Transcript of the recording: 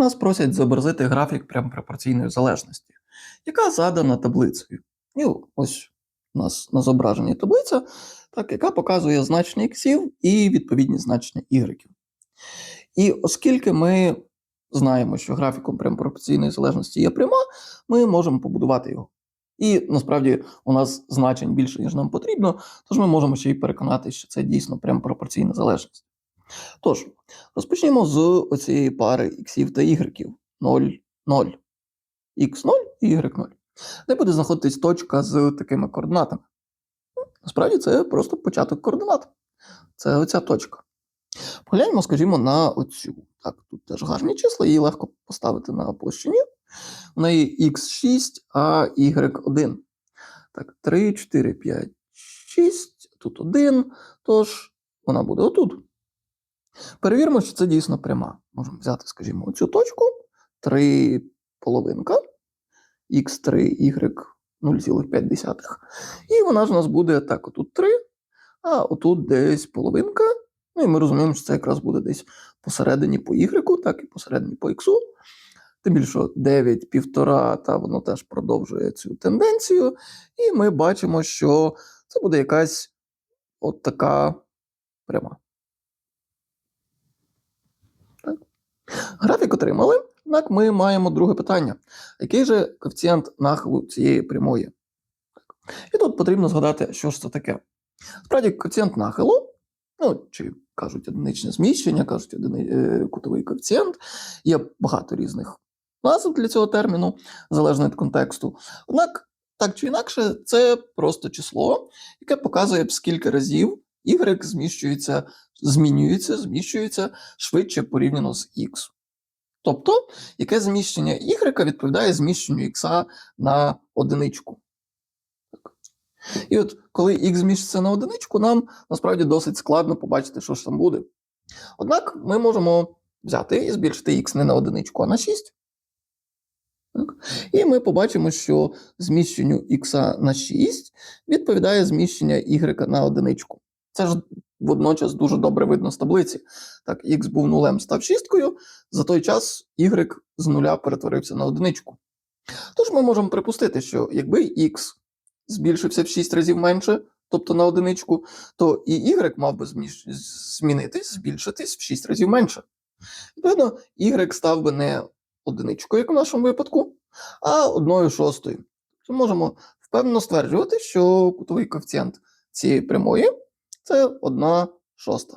Нас просять зобразити графік прям пропорційної залежності, яка задана таблицею. І ось у нас на зображенні таблиця, так, яка показує значення іксів і відповідні значення ігреків. І оскільки ми знаємо, що графіком прям пропорційної залежності є пряма, ми можемо побудувати його. І насправді у нас значень більше, ніж нам потрібно, тож ми можемо ще й переконатися, що це дійсно прям пропорційна залежність. Тож, розпочнімо з оцієї пари іксів та ігреків 0, 0. Х0 і y0. Де буде знаходитись точка з такими координатами. Ну, Насправді це просто початок координат. Це оця точка. Погляньмо, скажімо, на оцю. Так, тут теж гарні числа, її легко поставити на площині. У неї x6, а y1. Так, 3, 4, 5, 6, тут 1, тож вона буде отут. Перевіримо, що це дійсно пряма. Можемо взяти, скажімо, оцю точку, 3 половинка, x3, y 0,5. І вона ж у нас буде так, отут 3, а отут десь половинка. Ну і ми розуміємо, що це якраз буде десь посередині по y, так і посередині по x. Тим більше 9, півтора, та воно теж продовжує цю тенденцію. І ми бачимо, що це буде якась от така пряма. Графік отримали. Однак ми маємо друге питання. Який же коефіцієнт нахилу цієї прямої? І тут потрібно згадати, що ж це таке. Справді, коефіцієнт нахилу, ну, чи кажуть одиничне зміщення, кажуть одини, е, кутовий коефіцієнт, є багато різних назв для цього терміну, залежно від контексту. Однак, так чи інакше, це просто число, яке показує, скільки разів y зміщується, змінюється, зміщується швидше порівняно з x. Тобто, яке зміщення y відповідає зміщенню x на одиничку. І от коли x зміщиться на одиничку, нам насправді досить складно побачити, що ж там буде. Однак ми можемо взяти і збільшити x не на одиничку, а на 6. Так. І ми побачимо, що зміщенню x на 6 відповідає зміщення y на одиничку. Це ж водночас дуже добре видно з таблиці. Так, x був нулем, став шісткою, за той час y з нуля перетворився на одиничку. Тож ми можемо припустити, що якби x збільшився в 6 разів менше, тобто на одиничку, то і y мав би змінитись, збільшитись в 6 разів менше. Відповідно, y став би не одиничкою, як в нашому випадку, а одною шостою. Можемо впевнено стверджувати, що кутовий коефіцієнт цієї прямої це 1 шоста.